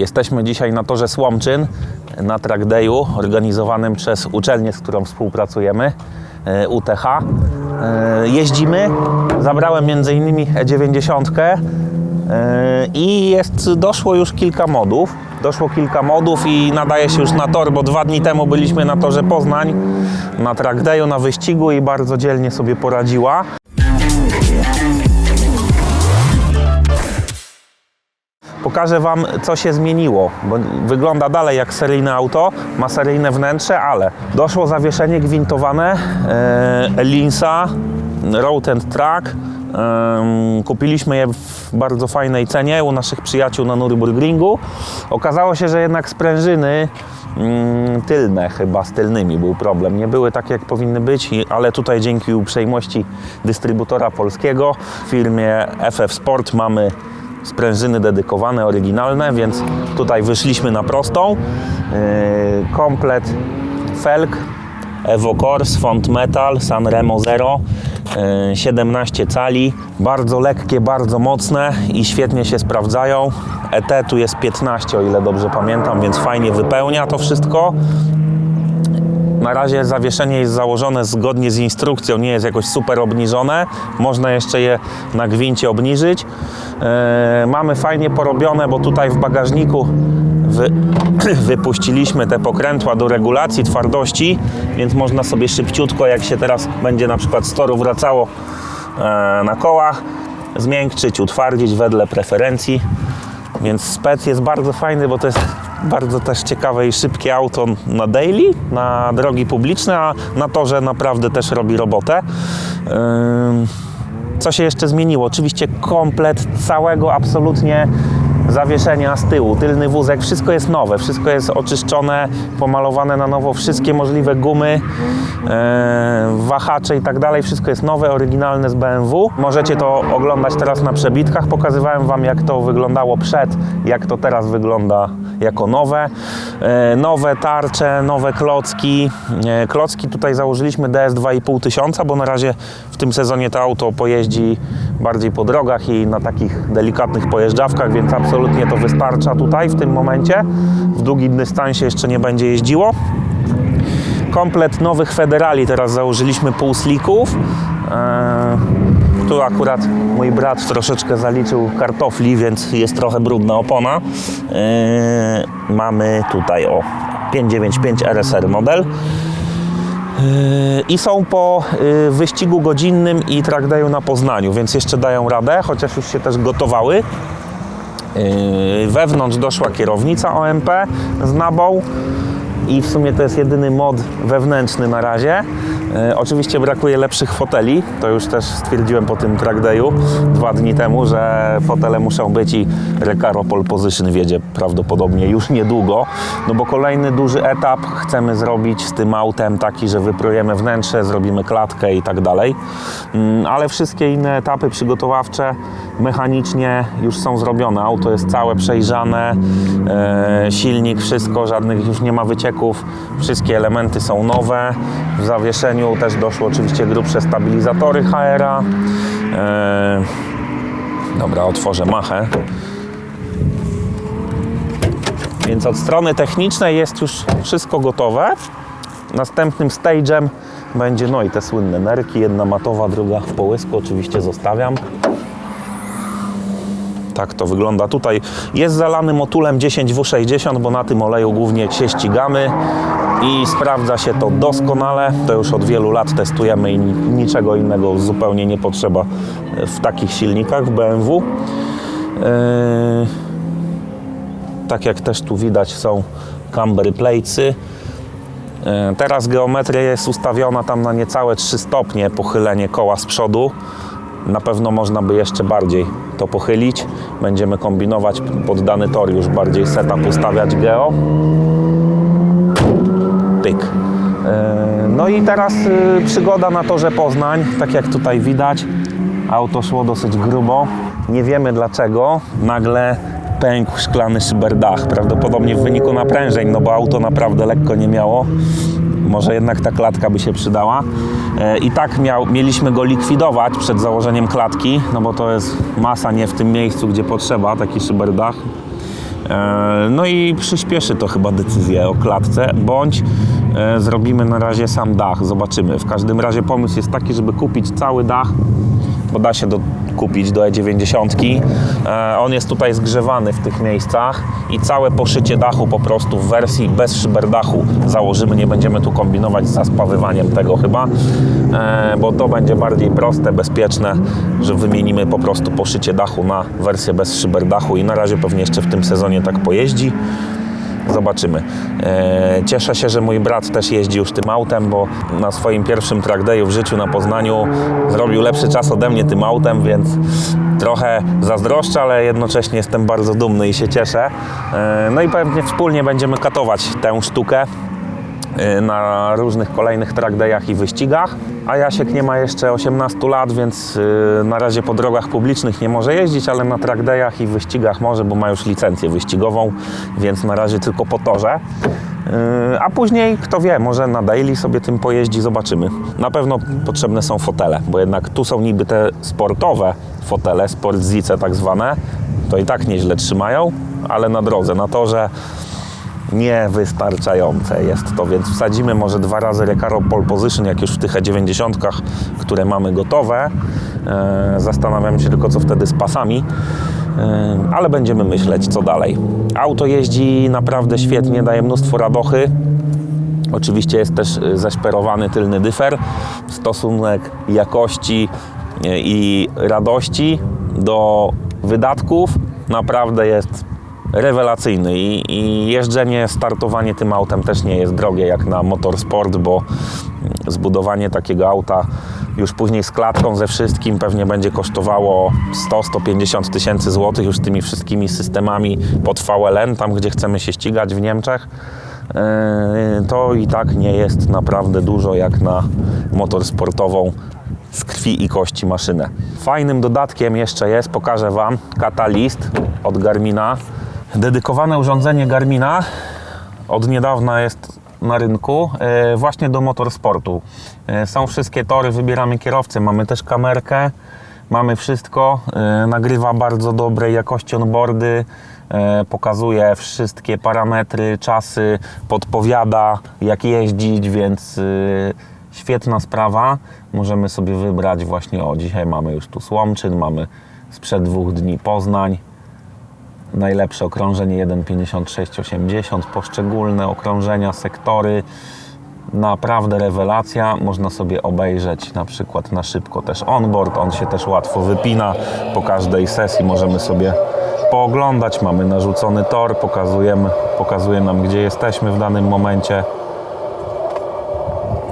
Jesteśmy dzisiaj na torze Słomczyn, na track dayu organizowanym przez uczelnię, z którą współpracujemy, e, UTH. E, Jeździmy, zabrałem m.in. E90 e, i jest, doszło już kilka modów. Doszło kilka modów i nadaje się już na tor, bo dwa dni temu byliśmy na torze Poznań, na track dayu, na wyścigu i bardzo dzielnie sobie poradziła. Pokażę Wam, co się zmieniło, bo wygląda dalej jak seryjne auto, ma seryjne wnętrze, ale doszło zawieszenie gwintowane e, Linsa Road and Track. Kupiliśmy je w bardzo fajnej cenie u naszych przyjaciół na Nürburgringu. Okazało się, że jednak sprężyny mm, tylne, chyba z tylnymi był problem. Nie były takie, jak powinny być, ale tutaj dzięki uprzejmości dystrybutora polskiego w firmie FF Sport mamy sprężyny dedykowane, oryginalne, więc tutaj wyszliśmy na prostą. Yy, komplet felg Evo Corse, Font Metal, Sanremo Zero, yy, 17 cali, bardzo lekkie, bardzo mocne i świetnie się sprawdzają. ET tu jest 15, o ile dobrze pamiętam, więc fajnie wypełnia to wszystko. Na razie zawieszenie jest założone zgodnie z instrukcją, nie jest jakoś super obniżone. Można jeszcze je na gwincie obniżyć. E, mamy fajnie porobione, bo tutaj w bagażniku wy, wypuściliśmy te pokrętła do regulacji twardości, więc można sobie szybciutko, jak się teraz będzie na przykład z toru wracało e, na kołach, zmiękczyć, utwardzić wedle preferencji. Więc spec jest bardzo fajny, bo to jest bardzo też ciekawe i szybkie auto na daily, na drogi publiczne, a na torze naprawdę też robi robotę. Co się jeszcze zmieniło? Oczywiście komplet całego absolutnie zawieszenia z tyłu, tylny wózek, wszystko jest nowe, wszystko jest oczyszczone, pomalowane na nowo, wszystkie możliwe gumy, e, wahacze i tak dalej, wszystko jest nowe, oryginalne z BMW. Możecie to oglądać teraz na przebitkach, pokazywałem Wam jak to wyglądało przed, jak to teraz wygląda jako nowe. E, nowe tarcze, nowe klocki. E, klocki tutaj założyliśmy DS 2,5 tysiąca, bo na razie w tym sezonie to auto pojeździ bardziej po drogach i na takich delikatnych pojeżdżawkach, więc absolutnie to wystarcza tutaj w tym momencie. W długim dystansie jeszcze nie będzie jeździło. Komplet nowych federali teraz założyliśmy półslików. Eee, tu akurat mój brat troszeczkę zaliczył kartofli, więc jest trochę brudna opona. Eee, mamy tutaj o 595 RSR model. Yy, I są po yy, wyścigu godzinnym i track dayu na Poznaniu, więc jeszcze dają radę, chociaż już się też gotowały. Yy, Wewnątrz doszła kierownica OMP z nabą i w sumie to jest jedyny mod wewnętrzny na razie. Yy, Oczywiście brakuje lepszych foteli, to już też stwierdziłem po tym track dayu dwa dni temu, że fotele muszą być i Recaro Pole Position wiedzie prawdopodobnie już niedługo, no bo kolejny duży etap chcemy zrobić z tym autem taki, że wyprojemy wnętrze, zrobimy klatkę i tak dalej, Mm, ale wszystkie inne etapy przygotowawcze mechanicznie już są zrobione. Auto jest całe przejrzane, e, silnik, wszystko, żadnych już nie ma wycieków, wszystkie elementy są nowe. W zawieszeniu też doszło oczywiście grubsze stabilizatory HR-a. E, dobra, otworzę machę. Więc od strony technicznej jest już wszystko gotowe. Następnym stage'em będzie, no i te słynne nerki, jedna matowa, druga w połysku, oczywiście zostawiam. Tak to wygląda tutaj. Jest zalany motulem 10W60, bo na tym oleju głównie się ścigamy i sprawdza się to doskonale. To już od wielu lat testujemy i ni- niczego innego zupełnie nie potrzeba w takich silnikach BMW. Yy, tak jak też tu widać są camber platesy. E, Teraz geometria jest ustawiona tam na niecałe 3 stopnie pochylenie koła z przodu. Na pewno można by jeszcze bardziej to pochylić. Będziemy kombinować pod dany tor już bardziej setup ustawiać geo. Tyk. E, No i teraz y, przygoda na torze Poznań. Tak jak tutaj widać, auto szło dosyć grubo. Nie wiemy dlaczego. Nagle pękł szklany szyberdach. Prawdopodobnie w wyniku naprężeń, no bo auto naprawdę lekko nie miało. Może jednak ta klatka by się przydała. E, I tak miał, mieliśmy go likwidować przed założeniem klatki, no bo to jest masa nie w tym miejscu, gdzie potrzeba, taki szyberdach. E, No i przyspieszy to chyba decyzję o klatce, bądź e, zrobimy na razie sam dach, zobaczymy. W każdym razie pomysł jest taki, żeby kupić cały dach, bo da się do, kupić do E90. E, On jest tutaj zgrzewany w tych miejscach i całe poszycie dachu po prostu w wersji bez szyberdachu założymy. Nie będziemy tu kombinować z zaspawywaniem tego chyba, e, bo to będzie bardziej proste, bezpieczne, że wymienimy po prostu poszycie dachu na wersję bez szyberdachu i na razie pewnie jeszcze w tym sezonie tak pojeździ. Zobaczymy. E, Cieszę się, że mój brat też jeździ już tym autem, bo na swoim pierwszym track w życiu na Poznaniu zrobił lepszy czas ode mnie tym autem, więc trochę zazdroszczę, ale jednocześnie jestem bardzo dumny i się cieszę. E, No i pewnie wspólnie będziemy katować tę sztukę na różnych kolejnych track dayach i wyścigach. A Jasiek nie ma jeszcze 18 lat, więc y, na razie po drogach publicznych nie może jeździć, ale na track dayach i wyścigach może, bo ma już licencję wyścigową, więc na razie tylko po torze. Y, A później, kto wie, może na daily sobie tym pojeździ, zobaczymy. Na pewno potrzebne są fotele, bo jednak tu są niby te sportowe fotele, sportzice tak zwane, to i tak nieźle trzymają, ale na drodze, na torze niewystarczające jest to, więc wsadzimy może dwa razy Recaro Pole Position, jak już w tych E90, które mamy gotowe. E, Zastanawiam się tylko, co wtedy z pasami, E, ale będziemy myśleć, co dalej. Auto jeździ naprawdę świetnie, daje mnóstwo radochy. Oczywiście jest też y, zeszperowany tylny dyfer. Stosunek jakości i radości do wydatków naprawdę jest rewelacyjny I, i jeżdżenie, startowanie tym autem też nie jest drogie jak na motorsport, bo zbudowanie takiego auta już później z klatką, ze wszystkim pewnie będzie kosztowało 100-150 tysięcy złotych już tymi wszystkimi systemami pod VLN, tam gdzie chcemy się ścigać w Niemczech. Yy, to i tak nie jest naprawdę dużo jak na motor sportową z krwi i kości maszynę. Fajnym dodatkiem jeszcze jest, pokażę Wam, Catalyst od Garmina. Dedykowane urządzenie Garmina od niedawna jest na rynku yy, właśnie do motorsportu. Yy, Są wszystkie tory, wybieramy kierowcę, mamy też kamerkę, mamy wszystko. Yy, Nagrywa bardzo dobrej jakości onboardy, e, pokazuje wszystkie parametry, czasy, podpowiada jak jeździć, więc świetna sprawa. Możemy sobie wybrać właśnie, o dzisiaj mamy już tu Słomczyn, mamy sprzed dwóch dni Poznań. Najlepsze okrążenie 1,5680, poszczególne okrążenia, sektory. Naprawdę rewelacja. Można sobie obejrzeć na przykład na szybko też onboard. On się też łatwo wypina. Po każdej sesji możemy sobie pooglądać. Mamy narzucony tor, pokazujemy, pokazuje nam gdzie jesteśmy w danym momencie.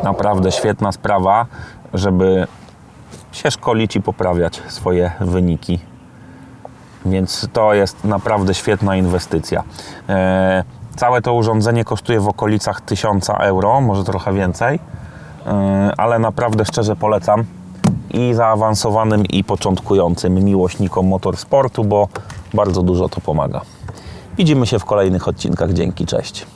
Naprawdę świetna sprawa, żeby się szkolić i poprawiać swoje wyniki. Więc to jest naprawdę świetna inwestycja. E, całe to urządzenie kosztuje w okolicach 1000 euro, może trochę więcej, e, ale naprawdę szczerze polecam i zaawansowanym, i początkującym miłośnikom motorsportu, bo bardzo dużo to pomaga. Widzimy się w kolejnych odcinkach. Dzięki, cześć.